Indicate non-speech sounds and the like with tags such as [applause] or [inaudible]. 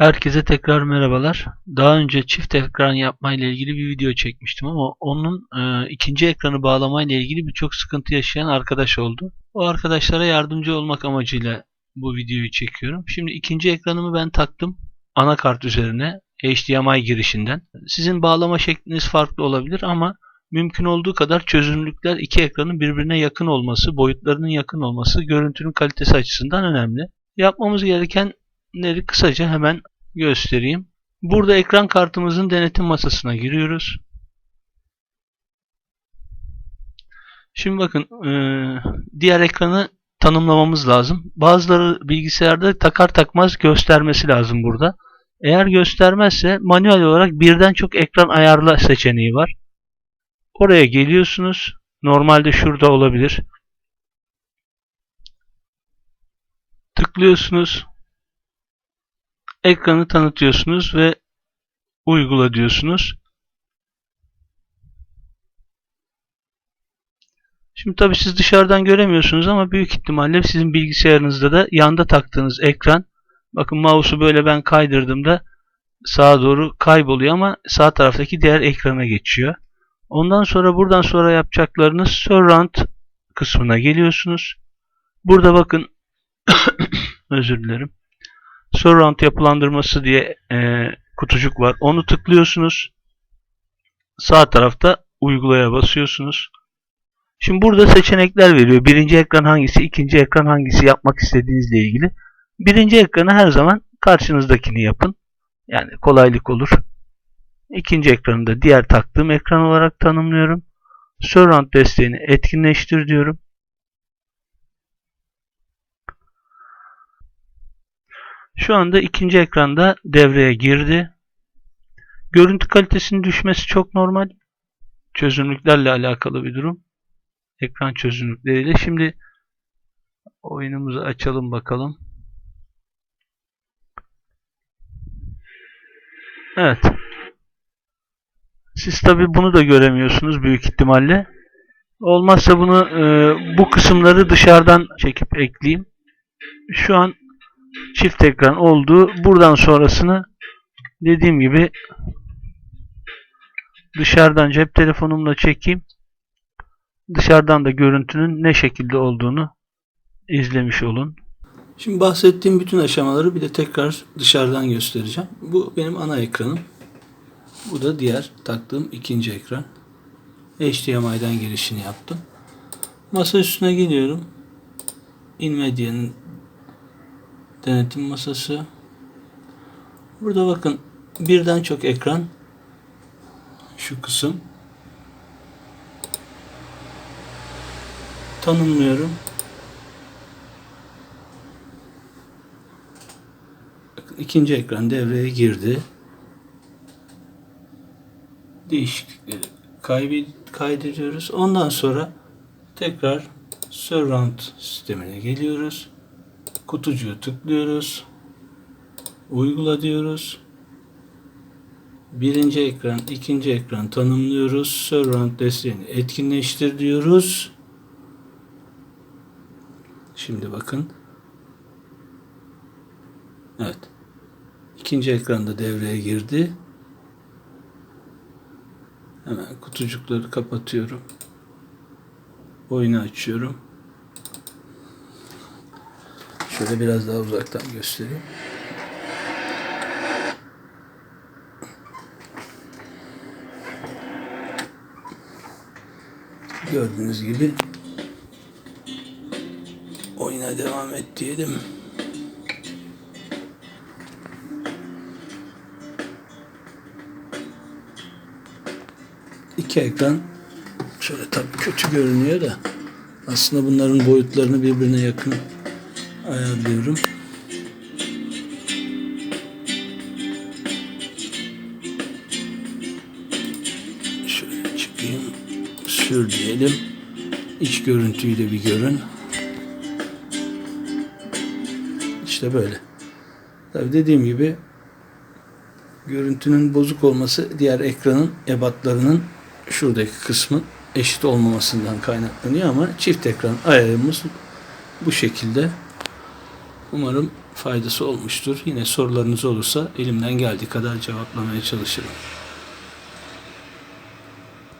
Herkese tekrar merhabalar. Daha önce çift ekran yapma ile ilgili bir video çekmiştim ama onun e, ikinci ekranı bağlama ile ilgili birçok sıkıntı yaşayan arkadaş oldu. O arkadaşlara yardımcı olmak amacıyla bu videoyu çekiyorum. Şimdi ikinci ekranımı ben taktım anakart üzerine HDMI girişinden. Sizin bağlama şekliniz farklı olabilir ama mümkün olduğu kadar çözünürlükler iki ekranın birbirine yakın olması, boyutlarının yakın olması görüntünün kalitesi açısından önemli. Yapmamız gerekenleri kısaca hemen göstereyim. Burada ekran kartımızın denetim masasına giriyoruz. Şimdi bakın diğer ekranı tanımlamamız lazım. Bazıları bilgisayarda takar takmaz göstermesi lazım burada. Eğer göstermezse manuel olarak birden çok ekran ayarla seçeneği var. Oraya geliyorsunuz. Normalde şurada olabilir. Tıklıyorsunuz. Ekranı tanıtıyorsunuz ve uygula diyorsunuz. Şimdi tabi siz dışarıdan göremiyorsunuz ama büyük ihtimalle sizin bilgisayarınızda da yanda taktığınız ekran bakın mouse'u böyle ben kaydırdığımda sağa doğru kayboluyor ama sağ taraftaki diğer ekrana geçiyor. Ondan sonra buradan sonra yapacaklarınız surround kısmına geliyorsunuz. Burada bakın [coughs] özür dilerim. Surround yapılandırması diye e, kutucuk var. Onu tıklıyorsunuz. Sağ tarafta uygulaya basıyorsunuz. Şimdi burada seçenekler veriyor. Birinci ekran hangisi, ikinci ekran hangisi yapmak istediğinizle ilgili. Birinci ekranı her zaman karşınızdakini yapın. Yani kolaylık olur. İkinci ekranı da diğer taktığım ekran olarak tanımlıyorum. Surround desteğini etkinleştir diyorum. Şu anda ikinci ekranda devreye girdi. Görüntü kalitesinin düşmesi çok normal. Çözünürlüklerle alakalı bir durum. Ekran çözünürlükleriyle. Şimdi oyunumuzu açalım bakalım. Evet. Siz tabi bunu da göremiyorsunuz büyük ihtimalle. Olmazsa bunu e, bu kısımları dışarıdan çekip ekleyeyim. Şu an çift ekran oldu. Buradan sonrasını dediğim gibi dışarıdan cep telefonumla çekeyim. Dışarıdan da görüntünün ne şekilde olduğunu izlemiş olun. Şimdi bahsettiğim bütün aşamaları bir de tekrar dışarıdan göstereceğim. Bu benim ana ekranım. Bu da diğer taktığım ikinci ekran. HDMI'den girişini yaptım. Masa üstüne geliyorum. Nvidia'nın denetim masası. Burada bakın birden çok ekran. Şu kısım. Tanımlıyorum. ikinci ekran devreye girdi. Değişiklikleri kaydediyoruz. Ondan sonra tekrar surround sistemine geliyoruz. Kutucuğu tıklıyoruz. Uygula diyoruz. Birinci ekran, ikinci ekran tanımlıyoruz. Surround desteğini etkinleştir diyoruz. Şimdi bakın. Evet. İkinci ekranda devreye girdi. Hemen kutucukları kapatıyorum. Oyunu açıyorum. Şöyle biraz daha uzaktan göstereyim. Gördüğünüz gibi oyuna devam et diyelim. iki ekran şöyle tabii kötü görünüyor da aslında bunların boyutlarını birbirine yakın ayarlıyorum. Şöyle çıkayım. Sür diyelim. İç görüntüyü de bir görün. İşte böyle. Tabii dediğim gibi görüntünün bozuk olması diğer ekranın ebatlarının şuradaki kısmın eşit olmamasından kaynaklanıyor ama çift ekran ayarımız bu şekilde. Umarım faydası olmuştur. Yine sorularınız olursa elimden geldiği kadar cevaplamaya çalışırım.